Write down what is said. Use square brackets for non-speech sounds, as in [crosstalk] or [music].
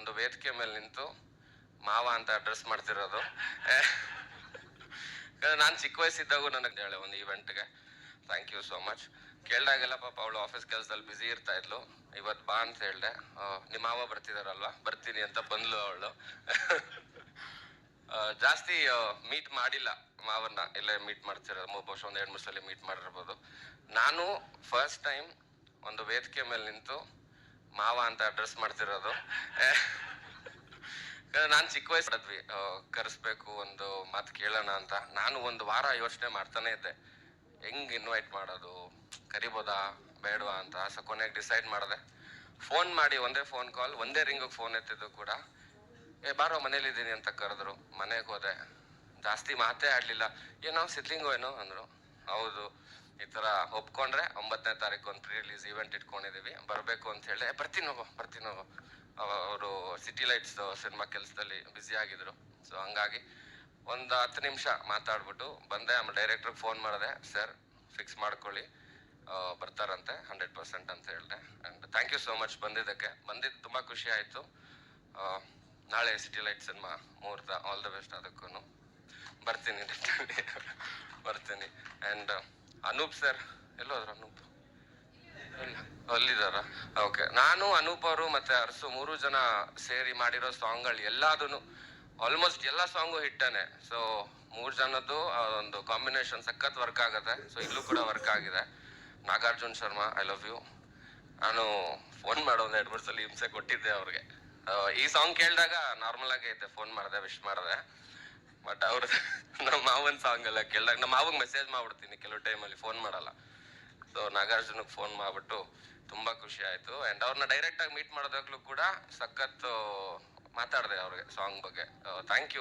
ಒಂದು ವೇದಿಕೆ ಮೇಲೆ ನಿಂತು ಮಾವ ಅಂತ ಅಡ್ರೆಸ್ ಮಾಡ್ತಿರೋದು. [laughs] ನಾನು ಚಿಕ್ಕ ವಯಸ್ಸಿದ್ದಾಗೂ ನನಗೆ ಹೇಳೆ ಒಂದು ಈವೆಂಟ್ಗೆ ಥ್ಯಾಂಕ್ ಯು ಸೋ ಮಚ್ ಕೇಳ್ದಾಗೆಲ್ಲ ಪಾಪ ಅವಳು ಆಫೀಸ್ ಕೆಲಸದಲ್ಲಿ ಬ್ಯುಸಿ ಇರ್ತಾ ಇದ್ಲು. ಇವತ್ತು ಬಾ ಅಂತ ಹೇಳ್ದೆ. ನಿಮ್ಮ ಮಾವ ಬರ್ತಿದಾರಲ್ವಾ? ಬರ್ತೀನಿ ಅಂತ ಬಂದ್ಲು ಅವಳು. [laughs] ಜಾಸ್ತಿ ಮೀಟ್ ಮಾಡಿಲ್ಲ ಮಾವನ್ನ. ಇಲ್ಲೇ ಮೀಟ್ ಮಾಡ್ತಿರೋದು. ಬಹುಶಃ ಒಂದು ಎರಡು ಮೂರು ಸಲ ಮೀಟ್ ಮಾಡಿರ್ಬೋದು. ನಾನು ಫಸ್ಟ್ ಟೈಮ್ ಒಂದು ವೇದಿಕೆ ಮೇಲೆ ನಿಂತು ಮಾವ ಅಂತ ಅಡ್ರೆಸ್ ಮಾಡ್ತಿರೋದು. ನಾನು ಚಿಕ್ಕ ವಯಸ್ಸು ಮಾಡಿದ್ವಿ ಕರೆಸ್ಬೇಕು ಒಂದು ಮಾತು ಕೇಳೋಣ ಅಂತ. ನಾನು ಒಂದು ವಾರ ಯೋಚನೆ ಮಾಡ್ತಾನೆ ಇದ್ದೆ. ಹೆಂಗ್ ಇನ್ವೈಟ್ ಮಾಡೋದು? ಕರಿಬೋದಾ? ಬೇಡವಾ ಅಂತ ಸೊ ಕೊನೆಗೆ ಡಿಸೈಡ್ ಮಾಡಿದೆ. ಫೋನ್ ಮಾಡಿ ಒಂದೇ ಫೋನ್ ಕಾಲ್ ಒಂದೇ ರಿಂಗಿಗೆ ಫೋನ್ ಎತ್ತಿದ್ದು ಕೂಡ. ಏ, ಬಾರೋ, ಮನೇಲಿದ್ದೀನಿ ಅಂತ ಕರೆದ್ರು. ಮನೆಗೆ ಹೋದೆ. ಜಾಸ್ತಿ ಮಾತೇ ಆಡ್ಲಿಲ್ಲ. ಏನೋ, ಸಿದ್ಲಿಂಗೋ ಏನೋ ಅಂದ್ರು. ಹೌದು. ಈ ತರ ಒಪ್ಕೊಂಡ್ರೆ ಒಂಬತ್ತನೇ ತಾರೀಕು ಒಂದು ಪ್ರೀ ರಿಲೀಸ್ ಇವೆಂಟ್ ಇಟ್ಕೊಂಡಿದೀವಿ. ಬರಬೇಕು ಅಂತ ಹೇಳಿ. "ಏ, ಬರ್ತೀನಿ ಹೋಗೋ ಬರ್ತೀನಿ ಹೋಗೋ. ಅವರು ಸಿಟಿ ಲೈಟ್ಸ್ ಸಿನಿಮಾ ಕೆಲಸದಲ್ಲಿ ಬ್ಯುಸಿ ಆಗಿದ್ರು. ಸೊ ಹಂಗಾಗಿ ಒಂದು ಹತ್ತು ನಿಮಿಷ ಮಾತಾಡ್ಬಿಟ್ಟು ಬಂದೆ. ಆಮೇಲೆ ಡೈರೆಕ್ಟ್ರಿಗೆ ಫೋನ್ ಮಾಡಿದೆ ಸರ್ ಫಿಕ್ಸ್ ಮಾಡ್ಕೊಳ್ಳಿ. ಬರ್ತಾರಂತೆ ಹಂಡ್ರೆಡ್ ಪರ್ಸೆಂಟ್ ಅಂತ ಹೇಳಿದೆ. And thank you so much ಬಂದಿದ್ದಕ್ಕೆ. ಬಂದಿದ್ದು ತುಂಬ ಖುಷಿ ಆಯಿತು. ನಾಳೆ ಸಿಟಿ ಲೈಟ್ ಸಿನಿಮಾ ಮುಹೂರ್ತ ಆಲ್ ದ ಬೆಸ್ಟ್ ಅದಕ್ಕೂ ಬರ್ತೀನಿ ಅನೂಪ್ ಸರ್, ಎಲ್ಲೋದ್ರು ಅನೂಪ್. ಅಲ್ಲಿದಾರ ಓಕೆ ನಾನು, ಅನೂಪ್ ಅವರು ಮತ್ತೆ ಅರಸು ಮೂರು ಜನ ಸೇರಿ ಮಾಡಿರೋ ಸಾಂಗ್ಗಳು ಎಲ್ಲಾದೂ ಆಲ್ಮೋಸ್ಟ್ ಎಲ್ಲ ಸಾಂಗು ಹಿಟ್ಟನೆ. ಸೊ ಮೂರು ಜನದ್ದು ಒಂದು ಕಾಂಬಿನೇಷನ್ ಸಖತ್ ವರ್ಕ್ ಆಗುತ್ತೆ. ಸೊ ಇಲ್ಲೂ ಕೂಡ ವರ್ಕ್ ಆಗಿದೆ. Nagarjun Sharma I love you ನಾನು ಫೋನ್ ಮಾಡೋ ಒಂದು ಎರಡು ಮೂರು ಹಿಂಸೆ ಕೊಟ್ಟಿದ್ದೆ ಅವ್ರಿಗೆ. ಈ ಸಾಂಗ್ ಕೇಳಿದಾಗ ನಾರ್ಮಲ್ ಆಗೇ ಐತೆ ಫೋನ್ ಮಾಡಿದೆ ವಿಶ್ ಮಾಡಿದೆ. ಬಟ್ ಅವ್ರ [laughs] ನಮ್ಮ ಮಾವನ್ ಸಾಂಗ್ ಎಲ್ಲ ಕೇಳಿದಾಗ ನಮ್ಮ ಮಾವಂಗ್ ಮೆಸೇಜ್ ಮಾಡ್ಬಿಡ್ತೀನಿ ಕೆಲವು ಟೈಮಲ್ಲಿ ಫೋನ್ ಮಾಡಲ್ಲ. ಸೊ ನಾಗಾರ್ಜುನಕ್ಕೆ ಫೋನ್ ಮಾಡ್ಬಿಟ್ಟು ತುಂಬಾ ಖುಷಿ ಆಯ್ತು. ಅಂಡ್ ಅವ್ರನ್ನ ಡೈರೆಕ್ಟ್ ಆಗಿ ಮೀಟ್ ಮಾಡೋದಾಗ್ಲೂ ಕೂಡ ಸಖತ್ ಮಾತಾಡಿದೆ ಅವ್ರಿಗೆ ಸಾಂಗ್ ಬಗ್ಗೆ. Thank you